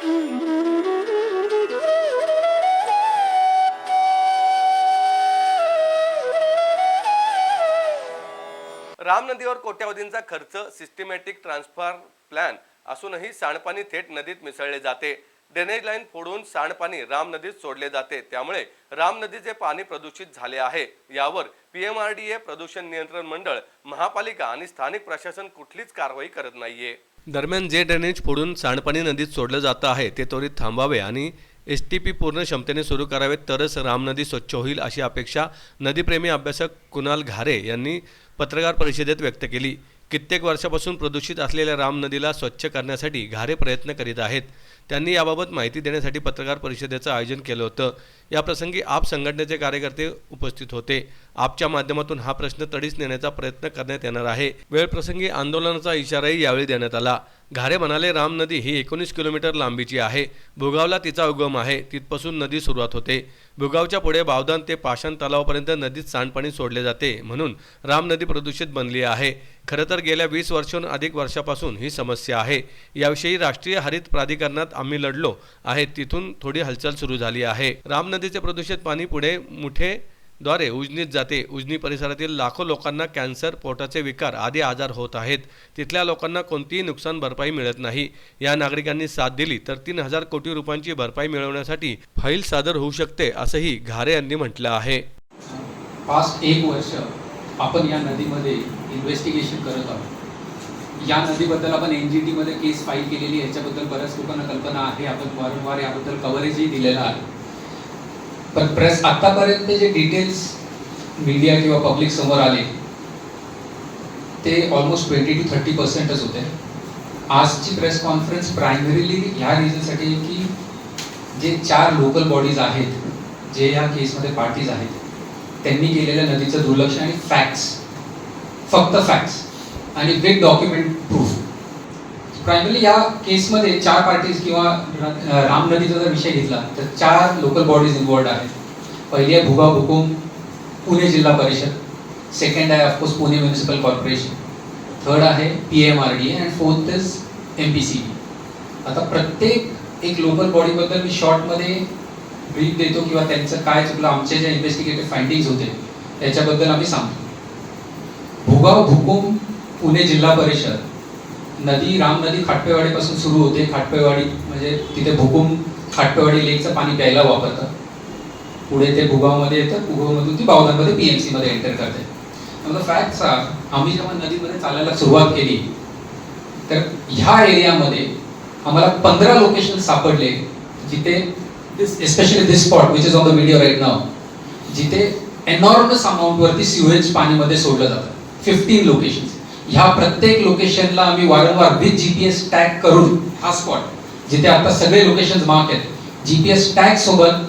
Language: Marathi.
राम नदीवर कोट्यावधींचा खर्च सिस्टमॅटिक ट्रान्सफर प्लॅन असूनही सांडपाणी थेट नदीत मिसळले जाते. ड्रेनेज लाईन फोडून सांडपाणी राम नदीत सोडले जाते. त्यामुळे राम नदीचे पाणी प्रदूषित झाले आहे. यावर पीएमआरडीए प्रदूषण नियंत्रण मंडळ महापालिका आणि स्थानिक प्रशासन कुठलीच कारवाई करत नाहीये. दरम्यान जे ड्रेनेज फोडून सांडपाणी नदीत सोडलं जातं आहे ते त्वरित थांबावे आणि एस टी पी पूर्ण क्षमतेने सुरू करावेत. तरच राम नदी स्वच्छ होईल अशी अपेक्षा नदीप्रेमी अभ्यासक कुणाल घारे यांनी पत्रकार परिषदेत व्यक्त केली. कित्येक वर्षापासून प्रदूषित असलेल्या राम नदीला स्वच्छ करण्यासाठी घारे प्रयत्न करीत आहेत. त्यांनी याबाबत माहिती देण्यासाठी पत्रकार परिषदेचं आयोजन केलं होतं. याप्रसंगी आप संघटनेचे कार्यकर्ते उपस्थित होते. आपच्या माध्यमातून हा प्रश्न तडीस नेण्याचा प्रयत्न करण्यात येणार आहे. वेळप्रसंगी आंदोलनाचा इशाराही यावेळी देण्यात आला. घारे म्हणाले राम नदी ही एकोणीस किलोमीटर लांबीची आहे. भुगावला तिचा उगम आहे. तिथपासून नदी सुरुवात होते. भुगावच्या पुढे बावदान ते पाषाण तलावापर्यंत नदीत सांडपाणी सोडले जाते म्हणून राम नदी प्रदूषित बनली आहे. खरं तर गेल्या वीस वर्षाहून अधिक वर्षापासून ही समस्या आहे. याविषयी राष्ट्रीय हरित प्राधिकरणात आम्ही लढलो आहे. तिथून थोडी हालचाल सुरू झाली आहे. राम नदीचे प्रदूषित पाणी पुढे मुठे द्वारे उजनीत जाते. उजनी परिसरातील लाखो लोकांना कॅन्सर पोटाचे विकार आदी आजार होत आहेत. तिथल्या लोकांना कोणतीही नुकसान भरपाई मिळत नाही. या नागरिकांनी साथ दिली तर तीन हजार कोटी रुपयांची भरपाई मिळवण्यासाठी फाईल सादर होऊ शकते असंही घारे यांनी म्हटलं आहे. पाच एक वर्ष आपण या नदीमध्ये इन्व्हेस्टिगेशन करत आहोत. या नदीबद्दल आपण एन जी टीमध्ये केस फाईल केलेली याच्याबद्दल बऱ्याच लोकांना कल्पना आहे. आपण वारंवार याबद्दल कव्हरेजही दिलेलं आहे. पण प्रेस आतापर्यंत जे डिटेल्स मीडिया किंवा पब्लिक समोर आले ते ऑलमोस्ट ट्वेंटी टू थर्टी पर्सेंटच होते. आजची प्रेस कॉन्फरन्स प्रायमरीली ह्या रिझनसाठी की जे चार लोकल बॉडीज आहेत जे या केसमध्ये पार्टीज आहेत त्यांनी केलेल्या नदीचं दुर्लक्ष आणि फॅक्ट्स फक्त फॅक्ट्स आणि विथ डॉक्युमेंट प्रूफ प्रायमली या केसमध्ये चार पार्टीज किंवा राम नदीचा जर विषय घेतला तर चार लोकल बॉडीज इन्वॉल्ड आहेत. पहिली आहे भुगा भुकुम पुणे जिल्हा परिषद. सेकंड आहे of course Pune municipal corporation third आहे P M R D and fourth is M P C आता प्रत्येक एक लोकल बॉडीबद्दल मी शॉर्टमध्ये ब्रीफ देतो किंवा त्यांचं काय चुकलं आमचे जे इन्व्हेस्टिगेटिव्ह फाइंडिंग्स होते त्याच्याबद्दल आम्ही सांगतो. भुगाव भुकुम पुणे जिल्हा परिषद. नदी राम नदी खाटपेवाडीपासून सुरू होते. खाटपेवाडी म्हणजे तिथे भुकुम खाटपेवाडी लेकचं पाणी प्यायला वापरतात. पुढे ते भुगावमध्ये येतं भुगावमधून ती बावधानमध्ये पी एम सीमध्ये एंटर करते त्यामुळे फॅक्ट्स आम्ही जेव्हा नदीमध्ये चालायला सुरुवात केली तर ह्या एरियामध्ये आम्हाला पंधरा लोकेशन सापडले जिथे this especially this spot which is on the video right नाव जिथे एनॉर्मस अमाऊंटवरती सिवेज पाणीमध्ये सोडलं जातं. फिफ्टीन लोकेशन्स ह्या प्रत्येक लोकेशनला आम्ही वारंवार विथ जीपीएस टॅग करून हा स्पॉट जिथे आता सगळे लोकेशन मार्क आहेत जीपीएस टॅग सोबत